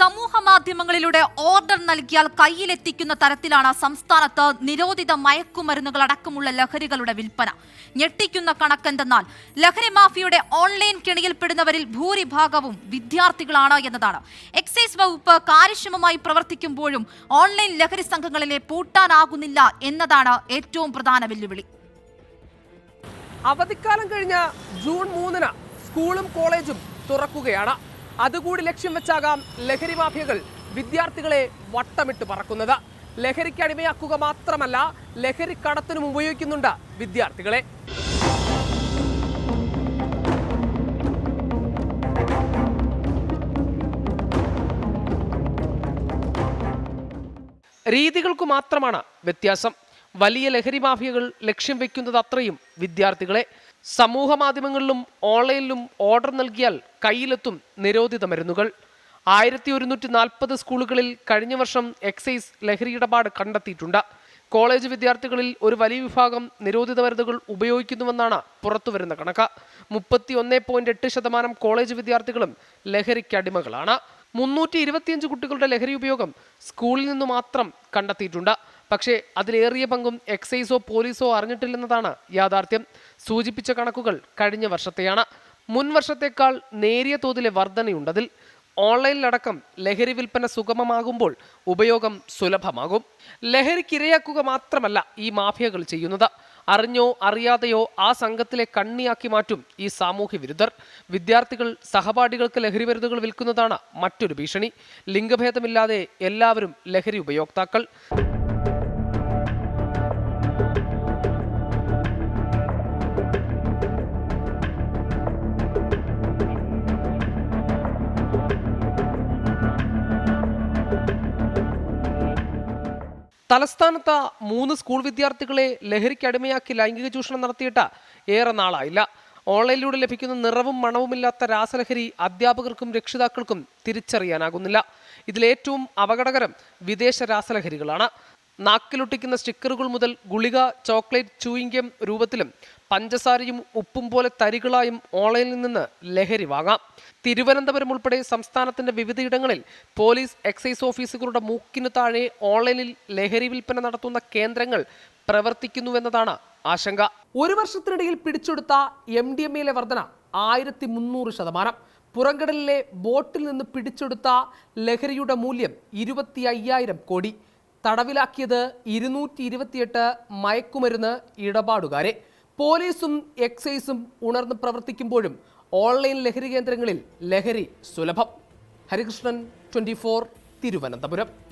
സമൂഹ മാധ്യമങ്ങളിലൂടെ ഓർഡർ നൽകിയാൽ കയ്യിലെത്തിക്കുന്ന തരത്തിലാണ് സംസ്ഥാനത്ത് നിരോധിത മയക്കുമരുന്നുകൾ അടക്കമുള്ള ലഹരികളുടെ വിൽപ്പന. ഞെട്ടിക്കുന്ന കണക്കെന്തെന്നാൽ ലഹരി മാഫിയുടെ ഓൺലൈൻ കെണിയിൽപ്പെടുന്നവരിൽ ഭൂരിഭാഗവും വിദ്യാർത്ഥികളാണ് എന്നതാണ്. എക്സൈസ് വകുപ്പ് കാര്യക്ഷമമായി പ്രവർത്തിക്കുമ്പോഴും ഓൺലൈൻ ലഹരി സംഘങ്ങളിലെ പൂട്ടാനാകുന്നില്ല എന്നതാണ് ഏറ്റവും പ്രധാന വെല്ലുവിളി. അവധിക്കാലം കഴിഞ്ഞ ജൂൺ മൂന്നിന് സ്കൂളും കോളേജും തുറക്കുകയാണ്. അതുകൂടി ലക്ഷ്യം വെച്ചാകാം ലഹരി മാഫിയകൾ വിദ്യാർത്ഥികളെ വട്ടമിട്ട് പറക്കുന്നത്. ലഹരിക്ക് അടിമയാക്കുക മാത്രമല്ല ലഹരി കടത്തിനും ഉപയോഗിക്കുന്നുണ്ട് വിദ്യാർത്ഥികളെ. രീതികൾക്ക് മാത്രമാണ് വ്യത്യാസം. വലിയ ലഹരി മാഫിയകൾ ലക്ഷ്യം വെക്കുന്നത് അത്രയും വിദ്യാർത്ഥികളെ. സമൂഹ മാധ്യമങ്ങളിലും ഓൺലൈനിലും ഓർഡർ നൽകിയാൽ കയ്യിലെത്തും നിരോധിത മരുന്നുകൾ. ആയിരത്തി ഒരുന്നൂറ്റി നാൽപ്പത് സ്കൂളുകളിൽ കഴിഞ്ഞ വർഷം എക്സൈസ് ലഹരി ഇടപാട് കണ്ടെത്തിയിട്ടുണ്ട്. കോളേജ് വിദ്യാർത്ഥികളിൽ ഒരു വലിയ വിഭാഗം നിരോധിത മരുന്നുകൾ ഉപയോഗിക്കുന്നുവെന്നാണ് പുറത്തുവരുന്ന കണക്ക്. മുപ്പത്തി ഒന്ന് പോയിന്റ് എട്ട് ശതമാനം കോളേജ് വിദ്യാർത്ഥികളും ലഹരിക്ക് അടിമകളാണ്. മുന്നൂറ്റി ഇരുപത്തിയഞ്ച് കുട്ടികളുടെ ലഹരി ഉപയോഗം സ്കൂളിൽ നിന്ന് മാത്രം കണ്ടെത്തിയിട്ടുണ്ട്. പക്ഷേ അതിലേറിയ പങ്കും എക്സൈസോ പോലീസോ അറിഞ്ഞിട്ടില്ലെന്നതാണ് യാഥാർത്ഥ്യം. സൂചിപ്പിച്ച കണക്കുകൾ കഴിഞ്ഞ വർഷത്തെയാണ്. മുൻ വർഷത്തേക്കാൾ നേരിയ തോതിലെ വർധനയുണ്ടതിൽ ഓൺലൈനിലടക്കം ലഹരി വിൽപ്പന സുഗമമാകുമ്പോൾ ഉപയോഗം സുലഭമാകും. ലഹരിക്കിരയാക്കുക മാത്രമല്ല ഈ മാഫിയകൾ ചെയ്യുന്നത്. അറിഞ്ഞോ അറിയാതെയോ ആ സംഘത്തിലെ കണ്ണിയാക്കി മാറ്റും ഈ സാമൂഹ്യ വിരുദ്ധർ. വിദ്യാർത്ഥികൾ സഹപാഠികൾക്ക് ലഹരി മരുന്നുകൾ വിൽക്കുന്നതാണ് മറ്റൊരു ഭീഷണി. ലിംഗഭേദമില്ലാതെ എല്ലാവരും ലഹരി ഉപയോക്താക്കൾ. തലസ്ഥാനത്ത് മൂന്ന് സ്കൂൾ വിദ്യാർത്ഥികളെ ലഹരിക്ക് അടിമയാക്കി ലൈംഗിക ചൂഷണം നടത്തിയിട്ട് ഏറെ നാളായില്ല. ഓൺലൈനിലൂടെ ലഭിക്കുന്ന നിറവും മണവുമില്ലാത്ത രാസലഹരി അധ്യാപകർക്കും രക്ഷിതാക്കൾക്കും തിരിച്ചറിയാനാകുന്നില്ല. ഇതിലേറ്റവും അപകടകരം വിദേശ രാസലഹരികളാണ്. നാക്കിലൊട്ടിക്കുന്ന സ്റ്റിക്കറുകൾ മുതൽ ഗുളിക ചോക്ലേറ്റ് ചൂയിങ്കം രൂപത്തിലും പഞ്ചസാരയും ഉപ്പും പോലെ തരികളായും ഓൺലൈനിൽ നിന്ന് ലഹരി വാങ്ങാം. തിരുവനന്തപുരം ഉൾപ്പെടെ സംസ്ഥാനത്തിന്റെ വിവിധയിടങ്ങളിൽ പോലീസ് എക്സൈസ് ഓഫീസുകളുടെ മൂക്കിനു താഴെ ഓൺലൈനിൽ ലഹരി വിൽപ്പന നടത്തുന്ന കേന്ദ്രങ്ങൾ പ്രവർത്തിക്കുന്നുവെന്നതാണ് ആശങ്ക. ഒരു വർഷത്തിനിടയിൽ പിടിച്ചെടുത്ത എം ഡി എം എയിലെ വർധന ആയിരത്തി മുന്നൂറ് ശതമാനം. പുറംകടലിലെ ബോട്ടിൽ നിന്ന് പിടിച്ചെടുത്ത ലഹരിയുടെ മൂല്യം ഇരുപത്തി അയ്യായിരം കോടി. തടവിലാക്കിയത് ഇരുന്നൂറ്റി ഇരുപത്തിയെട്ട് മയക്കുമരുന്ന് ഇടപാടുകാരെ. പോലീസും എക്സൈസും ഉണർന്ന് പ്രവർത്തിക്കുമ്പോഴും ഓൺലൈൻ ലഹരി കേന്ദ്രങ്ങളിൽ ലഹരി സുലഭം. ഹരികൃഷ്ണൻ ട്വന്റി തിരുവനന്തപുരം.